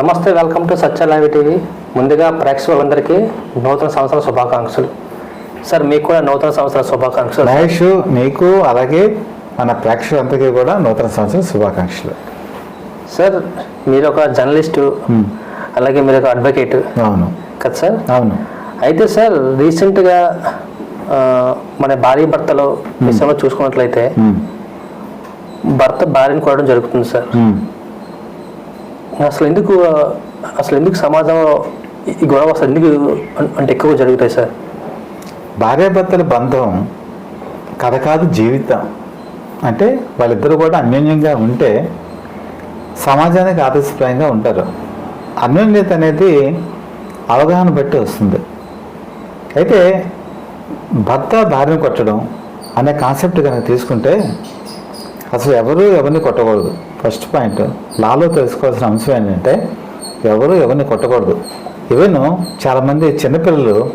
నమస్తే welcome to సత్యలావి TV. ముందుగా ప్రేక్షకులందరికీ నూతన సంవత్సర శుభాకాంక్షలు. సార్ మీకు కూడా నూతన సంవత్సర శుభాకాంక్షలు. మహేష్ నీకు అలాగే మన ప్రేక్షకులందరికీ కూడా నూతన సంవత్సరం శుభాకాంక్షలు. సార్ మీరు ఒక జర్నలిస్టు అలాగే మీరు ఒక అడ్వకేట్. అవును. కదా సార్? అవును. అయితే సార్ రీసెంట్గా మన భార్య భర్తలో విషయంలో చూసుకున్నట్లయితే భర్త భార్యను కొనడం జరుగుతుంది సార్. అసలు ఎందుకు అసలు ఎందుకు సమాజంలో ఈ గొడవ అసలు ఎందుకు అంటే ఎక్కువ జరుగుతాయి సార్? భార్యాభర్తల బంధం కథ కాదు జీవితం. అంటే వాళ్ళిద్దరూ కూడా అన్యోన్యంగా ఉంటే సమాజానికి ఆదర్శప్రాయంగా ఉంటారు. అన్యోన్యత అనేది అవగాహన బట్టి వస్తుంది. అయితే భర్త భార్యను కొట్టడం అనే కాన్సెప్ట్ కనుక తీసుకుంటే అసలు ఎవరు ఎవరిని కొట్టకూడదు. ఫస్ట్ పాయింట్ లాలో తెలుసుకోవాల్సిన అంశం ఏంటంటే ఎవరు ఎవరిని కొట్టకూడదు. ఈవెన్ చాలామంది చిన్నపిల్లలు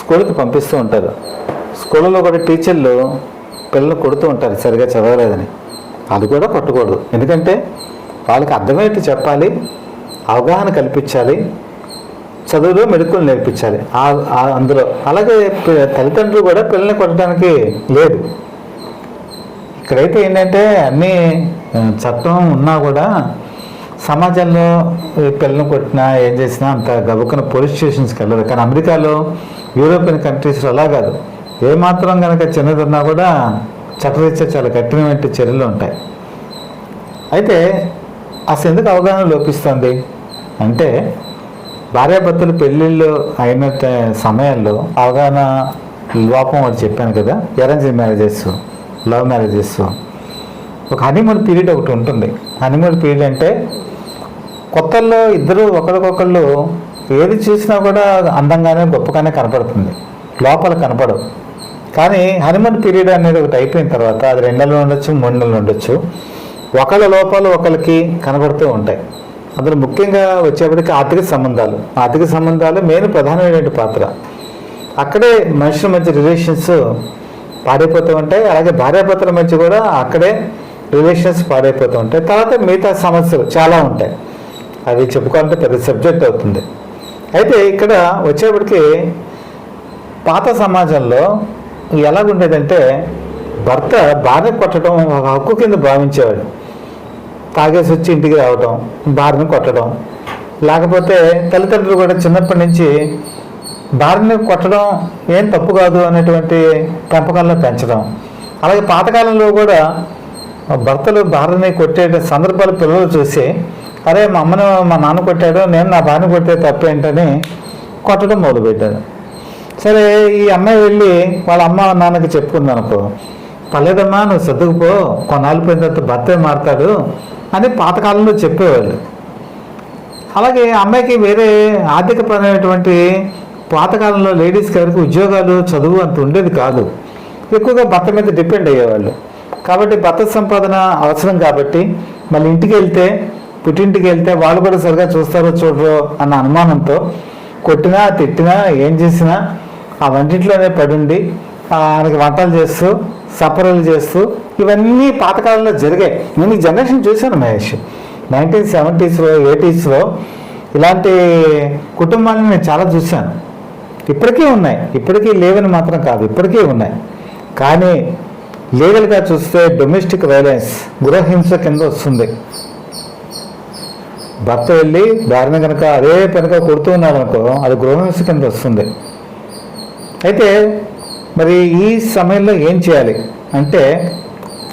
స్కూల్కి పంపిస్తూ ఉంటారు. స్కూళ్ళలో కూడా టీచర్లు పిల్లలు కొడుతూ ఉంటారు సరిగా చదవలేదని. అది కూడా కొట్టకూడదు. ఎందుకంటే వాళ్ళకి అర్థమయ్యేట్టు చెప్పాలి అవగాహన కల్పించాలి చదువులో మెడుకులు నేర్పించాలి. ఆ- అందులో. అలాగే తల్లిదండ్రులు కూడా పిల్లల్ని కొట్టడానికి లేదు. ఇక్కడైతే ఏంటంటే అన్ని చట్టం ఉన్నా కూడా సమాజంలో పిల్లలు కొట్టినా ఏం చేసినా అంత గబుక్కున పోలీస్ స్టేషన్స్కి వెళ్ళదు కానీ అమెరికాలో యూరోపియన్ కంట్రీస్లో అలా కాదు. ఏమాత్రం కనుక చిన్నదన్నా కూడా చట్టరీత్యా చాలా కఠినమైన చర్యలు ఉంటాయి. అయితే అసలు ఎందుకు అవగాహన లోపిస్తుంది? అంటే భార్యాభర్తలు పెళ్ళిళ్ళు అయిన సమయంలో సమయాల్లో అవగాహన లోపం ఒకటి చెప్పాను కదా అరేంజ్ మ్యారేజెస్. లవ్ మ్యారేజెస్ ఒక హనీమూన్ పీరియడ్ ఒకటి ఉంటుంది. హనీమూన్ పీరియడ్ అంటే కొత్తల్లో ఇద్దరు ఒకరికొకళ్ళు ఏది చూసినా కూడా అందంగానే గొప్పగానే కనపడుతుంది. లోపల కనపడవు. కానీ హనుమన్ పీరియడ్ అనేది ఒకటి అయిపోయిన తర్వాత అది రెండు నెలలు ఉండొచ్చు మూడు నెలలు ఉండొచ్చు. ఒకళ్ళ లోపాలు ఒకరికి కనబడుతూ ఉంటాయి. అందులో ముఖ్యంగా వచ్చేప్పటికి ఆర్థిక సంబంధాలు. ఆర్థిక సంబంధాలు మెయిన్ ప్రధానమైన పాత్ర. అక్కడే మనుషుల మధ్య రిలేషన్స్ పాడైపోతూ ఉంటాయి అలాగే భార్యాభర్తల మధ్య కూడా అక్కడే రిలేషన్స్ పాడైపోతూ ఉంటాయి తర్వాత మిగతా సమస్యలు చాలా ఉంటాయి. అవి చెప్పుకోవాలంటే పెద్ద సబ్జెక్ట్ అవుతుంది. అయితే ఇక్కడ వచ్చేప్పటికి పాత సమాజంలో ఎలాగుండేదంటే భర్త భార్య కొట్టడం ఒక హక్కు కింద భావించేవాడు. తాగేసి వచ్చి ఇంటికి రావడం భార్యను కొట్టడం. లేకపోతే తల్లిదండ్రులు కూడా చిన్నప్పటి నుంచి భార్యని కొట్టడం ఏం తప్పు కాదు అనేటువంటి పెంపకంలో పెంచడం. అలాగే పాతకాలంలో కూడా భర్తలు భార్యని కొట్టే సందర్భాలు పిల్లలు చూసి అరే మా అమ్మను మా నాన్న కొట్టాడు నేను నా భార్యను కొట్టే తప్పేంటని కొట్టడం మొదలుపెట్టాడు సరే ఈ అమ్మాయి వెళ్ళి వాళ్ళ అమ్మ నాన్నకి చెప్పుకుంది అనుకో పర్లేదమ్మా నువ్వు సర్దుకుపో కొన్నాళ్ళు పోయిన తర్వాత భర్తే మారుతాడు అని పాతకాలంలో చెప్పేవాళ్ళు. అలాగే అమ్మాయికి వేరే ఆర్థికపరమైనటువంటి పాతకాలంలో లేడీస్కి ఎవరికి ఉద్యోగాలు చదువు అంత ఉండేది కాదు. ఎక్కువగా భర్త మీద డిపెండ్ అయ్యేవాళ్ళు. కాబట్టి భర్త సంపాదన అవసరం కాబట్టి మళ్ళీ ఇంటికి వెళ్తే పుట్టింటికి వెళ్తే వాళ్ళు కూడా సరిగా చూస్తారో చూడరో అన్న అనుమానంతో కొట్టినా తిట్టినా ఏం చేసినా ఆ వంటింట్లోనే పడుండి ఆయనకి వంటలు చేస్తూ సపరలు చేస్తూ ఇవన్నీ పాతకాలంలో జరిగాయి. నేను ఈ జనరేషన్ చూశాను మహేష్. నైన్టీన్ సెవెంటీస్లో ఎయిటీస్లో ఇలాంటి కుటుంబాలను నేను చాలా చూశాను. ఇప్పటికీ ఉన్నాయి. ఇప్పటికీ లేవని మాత్రం కాదు. ఇప్పటికీ ఉన్నాయి. కానీ లీగల్గా చూస్తే డొమెస్టిక్ వైలెన్స్ గృహహింస కింద వస్తుంది. భర్త వెళ్ళి భార్యను కనుక అదే పనిగా కొడుతూ ఉన్నాడు అనుకో అది గృహహింస కింద వస్తుంది. అయితే మరి ఈ సమయంలో ఏం చేయాలి? అంటే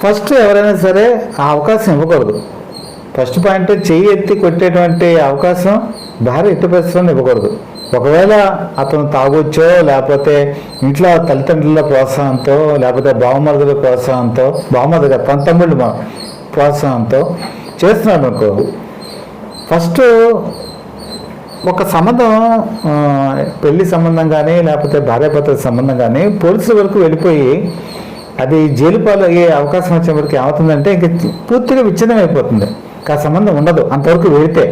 ఫస్ట్ ఎవరైనా సరే ఆ అవకాశం ఇవ్వకూడదు. ఫస్ట్ పాయింట్ చెయ్యి ఎత్తి కొట్టేటువంటి అవకాశం భార్య ఎట్టి పరిస్థితులను ఇవ్వకూడదు. ఒకవేళ అతను తాగొచ్చో లేకపోతే ఇంట్లో తల్లిదండ్రుల ప్రోత్సాహంతో లేకపోతే బావమరుదుల ప్రోత్సాహంతో బావమరుదు కాదు, పంతమ్ముళ్ళు తమ్ముళ్ళు మా ప్రోత్సాహంతో చేస్తున్నాడు అనుకో ఫస్ట్ ఒక సంబంధం పెళ్ళి సంబంధం కానీ లేకపోతే భార్యాభర్తల సంబంధం కానీ పోలీసుల వరకు వెళ్ళిపోయి అది జైలు పాలు అయ్యే అవకాశం వచ్చేప్పటికి ఏమవుతుందంటే ఇంక పూర్తిగా విచ్ఛిన్నం అయిపోతుంది ఆ సంబంధం ఉండదు అంతవరకు వెళితే.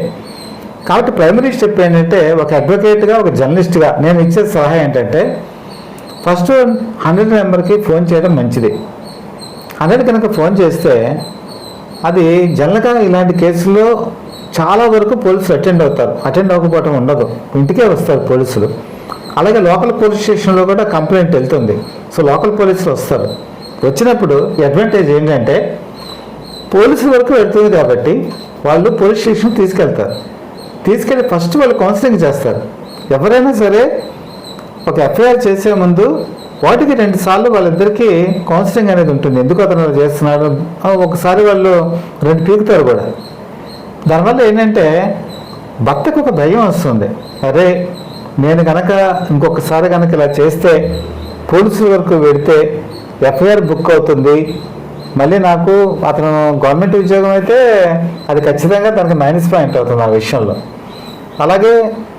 కాబట్టి ప్రైమరీ స్టెప్ ఏంటంటే ఒక అడ్వకేట్గా ఒక జర్నలిస్ట్గా నేను ఇచ్చే సలహా ఏంటంటే ఫస్ట్ హండ్రెడ్ నెంబర్కి ఫోన్ చేయడం మంచిది. హండ్రెడ్ కనుక ఫోన్ చేస్తే అది జనరల్గా ఇలాంటి కేసుల్లో చాలా వరకు పోలీసులు అటెండ్ అవుతారు. అటెండ్ అవ్వకపోవటం ఉండదు. ఇంటికే వస్తారు పోలీసులు. అలాగే లోకల్ పోలీస్ స్టేషన్లో కూడా కంప్లైంట్ వెళ్తుంది. సో లోకల్ పోలీసులు వస్తారు. వచ్చినప్పుడు అడ్వాంటేజ్ ఏంటంటే పోలీసుల వరకు వెళ్తుంది కాబట్టి వాళ్ళు పోలీస్ స్టేషన్ తీసుకెళ్తారు. తీసుకెళ్ళి ఫస్ట్ వాళ్ళు కౌన్సిలింగ్ చేస్తారు. ఎవరైనా సరే ఒక ఎఫ్ఐఆర్ చేసే ముందు వాటికి రెండు సార్లు వాళ్ళిద్దరికీ కౌన్సిలింగ్ అనేది ఉంటుంది. ఎందుకు అతను చేస్తున్నాడు? ఒకసారి వాళ్ళు రెండు పీకుతారు కూడా. దానివల్ల ఏంటంటే భర్తకు ఒక భయం వస్తుంది. అరే నేను కనుక ఇంకొకసారి కనుక ఇలా చేస్తే పోలీసుల వరకు వెడితే ఎఫ్ఐఆర్ బుక్ అవుతుంది. మళ్ళీ నాకు అతను గవర్నమెంట్ ఉద్యోగం అయితే అది ఖచ్చితంగా తనకు మైనస్ పాయింట్ అవుతుంది ఆ విషయంలో. అలాగే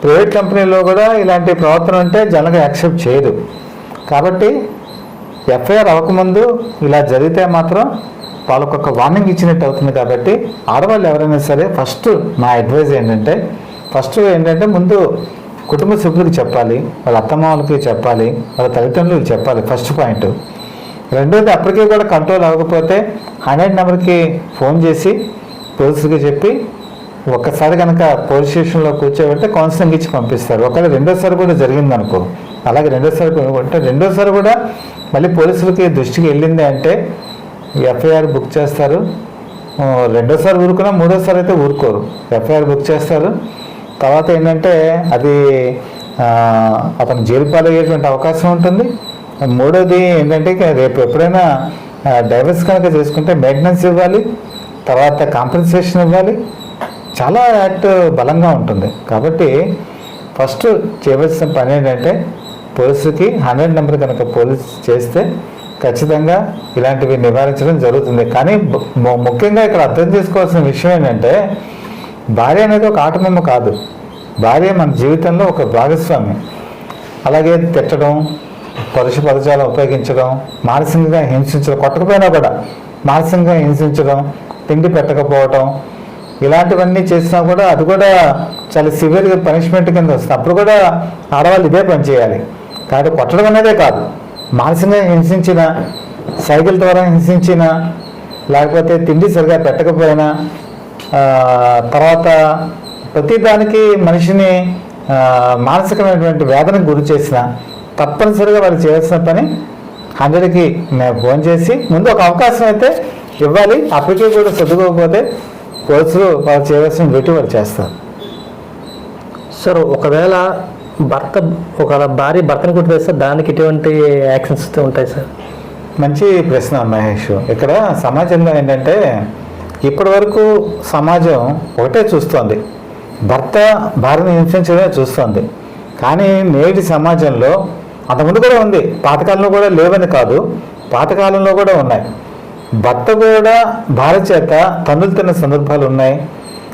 ప్రైవేట్ కంపెనీలో కూడా ఇలాంటి ప్రవర్తన ఉంటే జనంగా యాక్సెప్ట్ చేయదు. కాబట్టి ఎఫ్ఐఆర్ అవ్వకముందు ఇలా జరిగితే మాత్రం వాళ్ళకు ఒక వార్నింగ్ ఇచ్చినట్టు అవుతుంది కాబట్టి ఆడవాళ్ళు ఎవరైనా సరే ఫస్ట్ నా అడ్వైజ్ ఏంటంటే ఫస్ట్ ఏంటంటే ముందు కుటుంబ సభ్యులకు చెప్పాలి వాళ్ళ అత్తమామలకి చెప్పాలి వాళ్ళ తల్లిదండ్రులకు చెప్పాలి ఫస్ట్ పాయింట్. రెండోది అప్పటికే కూడా కంట్రోల్ అవ్వకపోతే హండ్రెడ్ నెంబర్కి ఫోన్ చేసి పోలీసులకి చెప్పి ఒక్కసారి కనుక పోలీస్ స్టేషన్లో కూర్చోబెడితే కౌన్సిలింగ్ ఇచ్చి పంపిస్తారు. ఒకవేళ రెండోసారి కూడా జరిగింది అనుకో అలాగే రెండోసారి ఉంటే అంటే రెండోసారి కూడా మళ్ళీ పోలీసులకి దృష్టికి వెళ్ళింది అంటే ఎఫ్ఐఆర్ బుక్ చేస్తారు. రెండోసారి ఊరుకున్నా మూడోసారి అయితే ఊరుకోరు. ఎఫ్ఐఆర్ బుక్ చేస్తారు. తర్వాత ఏంటంటే అది అతను జైలు పాలయ్యేటువంటి అవకాశం ఉంటుంది. మూడోది ఏంటంటే రేపు ఎప్పుడైనా డైవర్స్ కనుక చేసుకుంటే మెయింటెనెన్స్ ఇవ్వాలి. తర్వాత కాంపెన్సేషన్ ఇవ్వాలి. చాలా యాక్ట్ బలంగా ఉంటుంది. కాబట్టి ఫస్ట్ చేయవలసిన పని ఏంటంటే పోలీసుకి హండ్రెడ్ నెంబర్ కనుక పోలీస్ చేస్తే ఖచ్చితంగా ఇలాంటివి నివారించడం జరుగుతుంది. కానీ ముఖ్యంగా ఇక్కడ అర్థం చేసుకోవాల్సిన విషయం ఏంటంటే భార్య అనేది ఒక ఆటబొమ్మ కాదు. భార్య మన జీవితంలో ఒక భాగస్వామి. అలాగే తిట్టడం పరుష పదజాలం ఉపయోగించడం మానసికంగా హింసించడం కొట్టకపోయినా కూడా మానసికంగా హింసించడం తిండి పెట్టకపోవటం ఇలాంటివన్నీ చేసినా కూడా అది కూడా చాలా సివియర్గా పనిష్మెంట్ కింద వస్తుంది. అప్పుడు కూడా ఆడవాళ్ళు ఇదే పని చేయాలి. కాబట్టి కొట్టడం అనేదే కాదు. మానసికంగా హింసించిన సైకిల్ ద్వారా హింసించిన లేకపోతే తిండి సరిగా పెట్టకపోయినా తర్వాత ప్రతి దానికి మనిషిని మానసికమైనటువంటి వేదనకు గురి చేసిన తప్పనిసరిగా వాళ్ళు చేయాల్సిన పని హండ్రెడ్కి మేము ఫోన్ చేసి ముందు ఒక అవకాశం అయితే ఇవ్వాలి. అప్పటికీ కూడా చదువుకోకపోతే పోలీసులు వాళ్ళు చేయవలసిన డ్యూటీ వాళ్ళు చేస్తారు. సార్ ఒకవేళ భర్త ఒక భార్య భర్తను కొట్టివేస్తే దానికి ఎటువంటి యాక్షన్స్ ఉంటాయి సార్? మంచి ప్రశ్న మహేష్. ఇక్కడ సమాజంలో ఏంటంటే ఇప్పటి వరకు సమాజం ఒకటే చూస్తోంది. భర్త భార్యను హింసించడమే చూస్తోంది. కానీ నేటి సమాజంలో అంతకుముందు కూడా ఉంది. పాతకాలంలో కూడా లేవని కాదు. పాతకాలంలో కూడా ఉన్నాయి. భర్త కూడా భార్య చేత తన్నులు తిన్న సందర్భాలు ఉన్నాయి.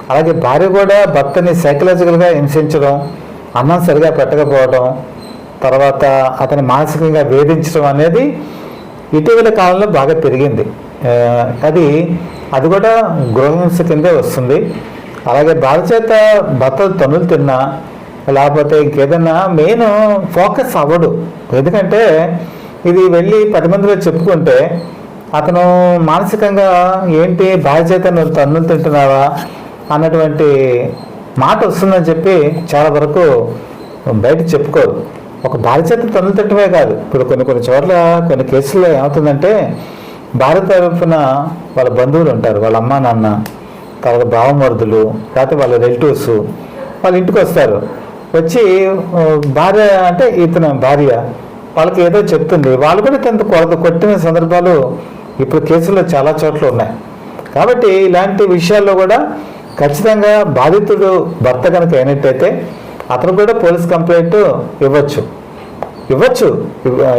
అలాగే భార్య కూడా భర్తని సైకలాజికల్గా హింసించడం అన్నం సరిగా పెట్టకపోవడం తర్వాత అతని మానసికంగా వేధించడం అనేది ఇటీవల కాలంలో బాగా పెరిగింది. అది అది కూడా గృహహింస కిందే వస్తుంది. అలాగే భార్య చేత భర్త తన్నులు తిన్నా లేకపోతే ఇంకేదన్నా మెయిన్ ఫోకస్ అవ్వడు ఎందుకంటే ఇది వెళ్ళి పది మందిలో చెప్పుకుంటే అతను మానసికంగా ఏంటి బాధ్యత నువ్వు తన్నులు తింటున్నావా అన్నటువంటి మాట వస్తుందని చెప్పి చాలా వరకు బయట చెప్పుకోరు ఒక బాధ్యత తన్నులు తిట్టమే కాదు. ఇప్పుడు కొన్ని కొన్ని చోట్ల కొన్ని కేసుల్లో ఏమవుతుందంటే భార్య తరఫున వాళ్ళ బంధువులు ఉంటారు. వాళ్ళ అమ్మ నాన్న తర్వాత భావమరుదులు లేకపోతే వాళ్ళ రిలేటివ్స్ వాళ్ళ ఇంటికి వస్తారు. వచ్చి భార్య అంటే ఇతను భార్య. వాళ్ళకి ఏదో చెప్తుంది. వాళ్ళు కూడా తనతో కొరత కొట్టిన సందర్భాలు ఇప్పుడు కేసుల్లో చాలా చోట్ల ఉన్నాయి. కాబట్టి ఇలాంటి విషయాల్లో కూడా ఖచ్చితంగా బాధితుడు భర్త కనుక అయినట్టయితే అతను కూడా పోలీస్ కంప్లైంట్ ఇవ్వచ్చు. ఇవ్వచ్చు.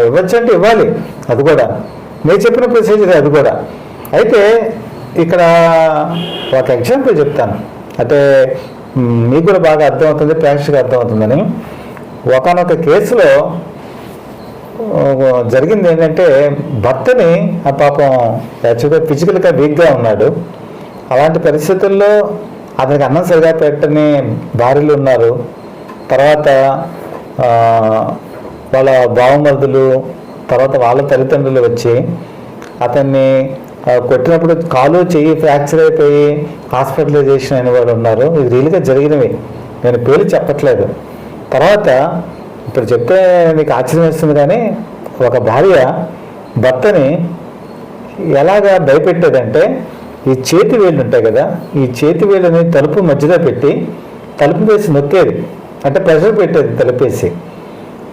ఇవ్వచ్చు అంటే ఇవ్వాలి. అది కూడా. నేను చెప్పిన ప్రొసీజర్ అది కూడా. అయితే ఇక్కడ ఒక ఎగ్జాంపుల్ చెప్తాను. అంటే మీకు కూడా బాగా అర్థమవుతుంది ప్రేక్షకు అర్థమవుతుందని. ఒకనొక కేసులో జరిగింది ఏంటంటే భర్తని ఆ పాపం యాక్చువల్గా ఫిజికల్గా వీక్గా ఉన్నాడు. అలాంటి పరిస్థితుల్లో అతనికి అన్నం సరిగా పెట్టని భార్యలు ఉన్నారు. తర్వాత వాళ్ళ బావమరుదులు తర్వాత వాళ్ళ తల్లిదండ్రులు వచ్చి అతన్ని కొట్టినప్పుడు కాలు చెయ్యి ఫ్రాక్చర్ అయిపోయి హాస్పిటలైజేషన్ అయిన వాళ్ళు ఉన్నారు. ఇది రియల్గా జరిగినవి. నేను పేరు చెప్పట్లేదు. తర్వాత ఇప్పుడు చెప్తే మీకు ఆశ్చర్యం వేస్తుంది కానీ ఒక భార్య భర్తని ఎలాగా భయపెట్టేదంటే ఈ చేతి వేళ్ళు ఉంటాయి కదా ఈ చేతి వేళ్ళని తలుపు మధ్యలో పెట్టి తలుపు వేసి నొక్కేది. అంటే ప్రెషర్ పెట్టేది తలుపేసి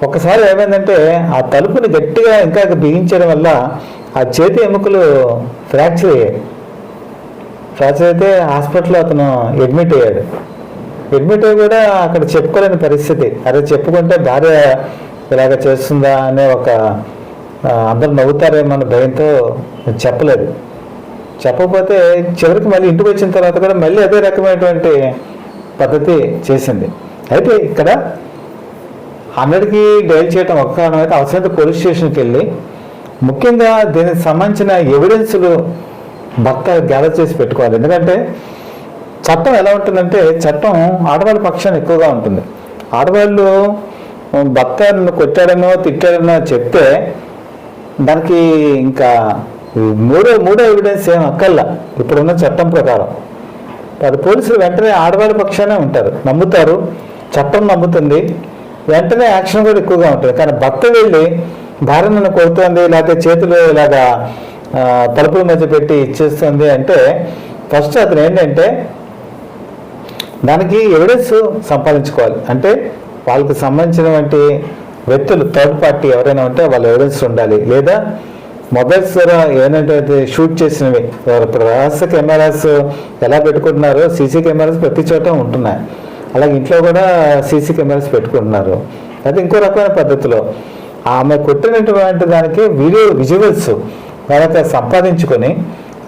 ఒకసారి ఏమైందంటే ఆ తలుపుని గట్టిగా ఇంకా బిగించడం వల్ల ఆ చేతి ఎముకలు ఫ్రాక్చర్ అయ్యాయి. ఫ్రాక్చర్ అయితే హాస్పిటల్లో అతను అడ్మిట్ అయ్యాడు. అడ్మిట్ కూడా అక్కడ చెప్పుకోలేని పరిస్థితి. అదే చెప్పుకుంటే భార్య ఇలాగ చేస్తుందా అనే ఒక అందరూ నవ్వుతారేమో అన్న భయంతో చెప్పలేదు. చెప్పకపోతే చివరికి మళ్ళీ ఇంటికి వచ్చిన తర్వాత కూడా మళ్ళీ అదే రకమైనటువంటి పద్ధతి చేసింది. అయితే ఇక్కడ హండ్రెడ్కి డైల్ చేయడం ఒక్క కారణం అయితే అవసరమైతే పోలీస్ స్టేషన్కి వెళ్ళి ముఖ్యంగా దీనికి సంబంధించిన ఎవిడెన్స్లు భర్త గ్యాదర్ చేసి పెట్టుకోవాలి. ఎందుకంటే చట్టం ఎలా ఉంటుందంటే చట్టం ఆడవాళ్ళ పక్షాన్ని ఎక్కువగా ఉంటుంది. ఆడవాళ్ళు భర్త కొట్టాడనో తిట్టాడనో చెప్తే దానికి ఇంకా మూడో మూడో ఎవిడెన్స్ ఏం అక్కల్లా ఇప్పుడున్న చట్టం ప్రకారం. అది పోలీసులు వెంటనే ఆడవాళ్ళ పక్షానే ఉంటారు. నమ్ముతారు. చట్టం నమ్ముతుంది. వెంటనే యాక్షన్ కూడా ఎక్కువగా ఉంటుంది. కానీ భర్త వెళ్ళి భార్య నన్ను కొడుతుంది లేకపోతే చేతులు ఇలాగా తలుపుల మధ్య పెట్టి ఇచ్చేస్తుంది అంటే ఫస్ట్ అతను ఏంటంటే దానికి ఎవిడెన్స్ సంపాదించుకోవాలి. అంటే వాళ్ళకి సంబంధించినటువంటి వ్యక్తులు థర్డ్ పార్టీ ఎవరైనా ఉంటే వాళ్ళ ఎవిడెన్స్ ఉండాలి. లేదా మొబైల్స్ ద్వారా ఏంటంటే షూట్ చేసినవి వారు ఇప్పుడు రహస్య కెమెరాస్ ఎలా పెట్టుకుంటున్నారో సీసీ కెమెరాస్ ప్రతి చోట ఉంటున్నాయి. అలాగే ఇంట్లో కూడా సీసీ కెమెరాస్ పెట్టుకుంటున్నారు. అది ఇంకో రకమైన పద్ధతిలో. ఆమె కొట్టినటువంటి దానికి వీడియో విజువల్స్ కనుక సంపాదించుకొని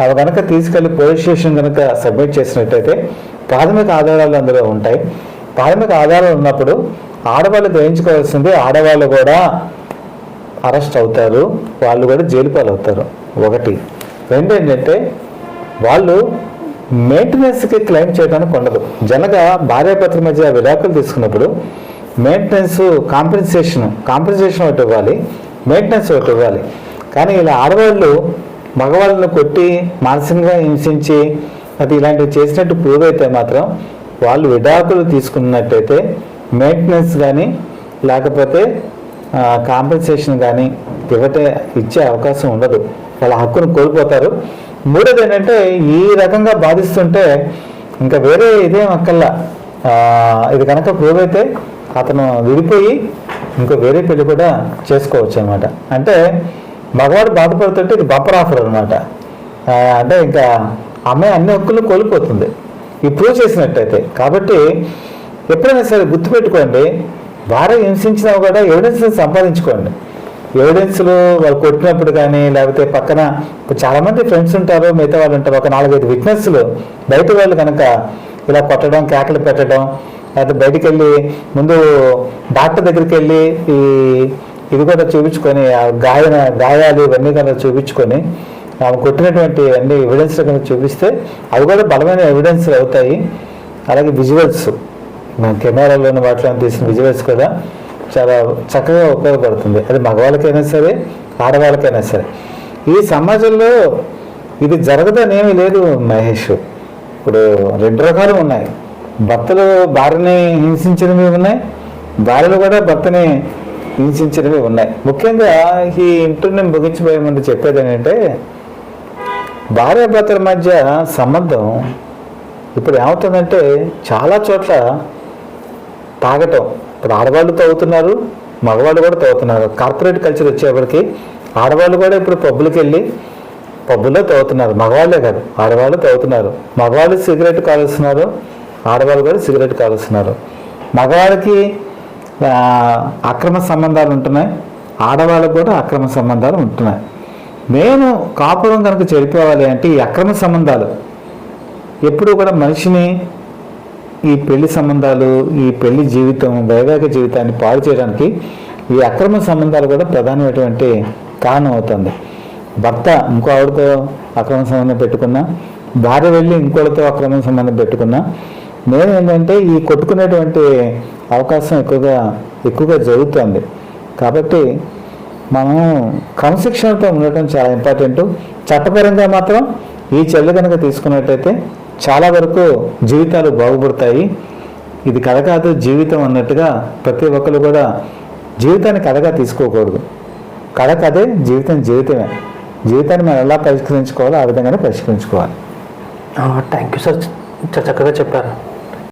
అవి కనుక తీసుకెళ్ళి పోలీస్ స్టేషన్ కనుక సబ్మిట్ చేసినట్టయితే ప్రాథమిక ఆధారాలు అందులో ఉంటాయి. ప్రాథమిక ఆధారాలు ఉన్నప్పుడు ఆడవాళ్ళు గ్రహించుకోవాల్సింది ఆడవాళ్ళు కూడా అరెస్ట్ అవుతారు. వాళ్ళు కూడా జైలు పాలు అవుతారు ఒకటి. రెండు ఏంటంటే వాళ్ళు మెయింటెనెన్స్కి క్లెయిమ్ చేయడానికి ఉండదు. జనగా భార్యాపత్ర మధ్య విడాకులు తీసుకున్నప్పుడు మెయింటెనెన్స్ కాంపెన్సేషన్ కాంపెన్సేషన్ ఒకటి ఇవ్వాలి. మెయింటెనెన్స్ ఒకటి ఇవ్వాలి. కానీ ఇలా ఆడవాళ్ళు మగవాళ్ళను కొట్టి మానసికంగా హింసించి అది ఇలాంటివి చేసినట్టు ప్రూవ్ అయితే మాత్రం వాళ్ళు విడాకులు తీసుకున్నట్టయితే మెయింటెనెన్స్ కానీ లేకపోతే కాంపెన్సేషన్ కానీ ఇవ్వటే ఇచ్చే అవకాశం ఉండదు. వాళ్ళ హక్కును కోల్పోతారు. మూడోది ఏంటంటే ఈ రకంగా బాధిస్తుంటే ఇంకా వేరే ఇదేం అక్కల్లా ఇది కనుక ప్రూవ్ అయితే అతను విడిపోయి ఇంకో వేరే పెళ్ళి కూడా చేసుకోవచ్చు అనమాట అంటే మగవాడు బాధపడుతుంటే ఇది బప్పర్ ఆఫర్ అనమాట అంటే ఇంకా అమ్మాయి అన్ని హక్కులు కోల్పోతుంది. ఈ ప్రూవ్ చేసినట్టయితే. కాబట్టి ఎప్పుడైనా సరే గుర్తుపెట్టుకోండి భార్య హింసించినా కూడా ఎవిడెన్స్ సంపాదించుకోండి. ఎవిడెన్స్లు వాళ్ళు కొట్టినప్పుడు కానీ లేకపోతే పక్కన చాలామంది ఫ్రెండ్స్ ఉంటారు మిగతా వాళ్ళు ఉంటారు. ఒక నాలుగైదు విట్నెస్లు బయట వాళ్ళు కనుక ఇలా కొట్టడం కేకలు పెట్టడం లేకపోతే బయటికి వెళ్ళి ముందు డాక్టర్ దగ్గరికి వెళ్ళి ఈ ఇది కూడా చూపించుకొని ఆ గాయన గాయాలు ఇవన్నీ కనుక చూపించుకొని ఆమె కొట్టినటువంటి అన్ని ఎవిడెన్స్ కనుక చూపిస్తే అవి కూడా బలమైన ఎవిడెన్స్ అవుతాయి. అలాగే విజువల్స్ మన కెమెరాలోని వాటిలో తీసిన విజువల్స్ కూడా చాలా చక్కగా ఉపయోగపడుతుంది. అది మగవాళ్ళకైనా సరే ఆడవాళ్ళకైనా సరే. ఈ సమాజంలో ఇది జరగదని ఏమీ లేదు మహేష్. ఇప్పుడు రెండు రకాలు ఉన్నాయి. భర్తలు భార్యని హింసించినవి ఉన్నాయి. భార్యలు కూడా భర్తని హింసించినవి ఉన్నాయి. ముఖ్యంగా ఈ ఇంటర్ని ముగించిపోయే ముందు చెప్పేది ఏంటంటే భార్యాభర్తల మధ్య సంబంధం ఇప్పుడు ఏమవుతుందంటే చాలా చోట్ల తాగటం. ఇప్పుడు ఆడవాళ్ళు తవ్వుతున్నారు మగవాళ్ళు కూడా తవ్వుతున్నారు కార్పొరేట్ కల్చర్ వచ్చేప్పటికి ఆడవాళ్ళు కూడా ఇప్పుడు పబ్బులకు వెళ్ళి పబ్బుల్లో తవ్వుతున్నారు మగవాళ్ళే కాదు ఆడవాళ్ళు తవ్వుతున్నారు మగవాళ్ళు సిగరెట్ కాలుస్తున్నారు ఆడవాళ్ళు కూడా సిగరెట్ కాలుస్తున్నారు. మగవాళ్ళకి అక్రమ సంబంధాలు ఉంటున్నాయి ఆడవాళ్ళకు కూడా అక్రమ సంబంధాలు ఉంటున్నాయి. మేము కాపురం కనుక చెడిపోవాలి అంటే ఈ అక్రమ సంబంధాలు ఎప్పుడూ కూడా మనిషిని ఈ పెళ్ళి సంబంధాలు ఈ పెళ్ళి జీవితం వైవాహిక జీవితాన్ని పాడు చేయడానికి ఈ అక్రమ సంబంధాలు కూడా ప్రధానమైనటువంటి కారణం అవుతుంది. భర్త ఇంకో ఆవిడతో అక్రమ సంబంధం పెట్టుకున్నా భార్య వెళ్ళి ఇంకోళ్ళతో అక్రమ సంబంధం పెట్టుకున్నా నేను ఏంటంటే ఈ కొట్టుకునేటువంటి అవకాశం ఎక్కువగా ఎక్కువగా జరుగుతుంది. కాబట్టి మనం క్రమశిక్షణతో ఉండటం చాలా ఇంపార్టెంట్. చట్టపరంగా మాత్రం ఈ చెల్లి కనుక తీసుకున్నట్టయితే చాలా వరకు జీవితాలు బాగుపడతాయి. ఇది కథ కాదు జీవితం అన్నట్టుగా ప్రతి ఒక్కరు కూడా జీవితాన్ని కథగా తీసుకోకూడదు. కథ కథే జీవితం జీవితమే. జీవితాన్ని మనం ఎలా పరిష్కరించుకోవాలో ఆ విధంగానే పరిష్కరించుకోవాలి. Thank you sir. చక్కగా చెప్పారు.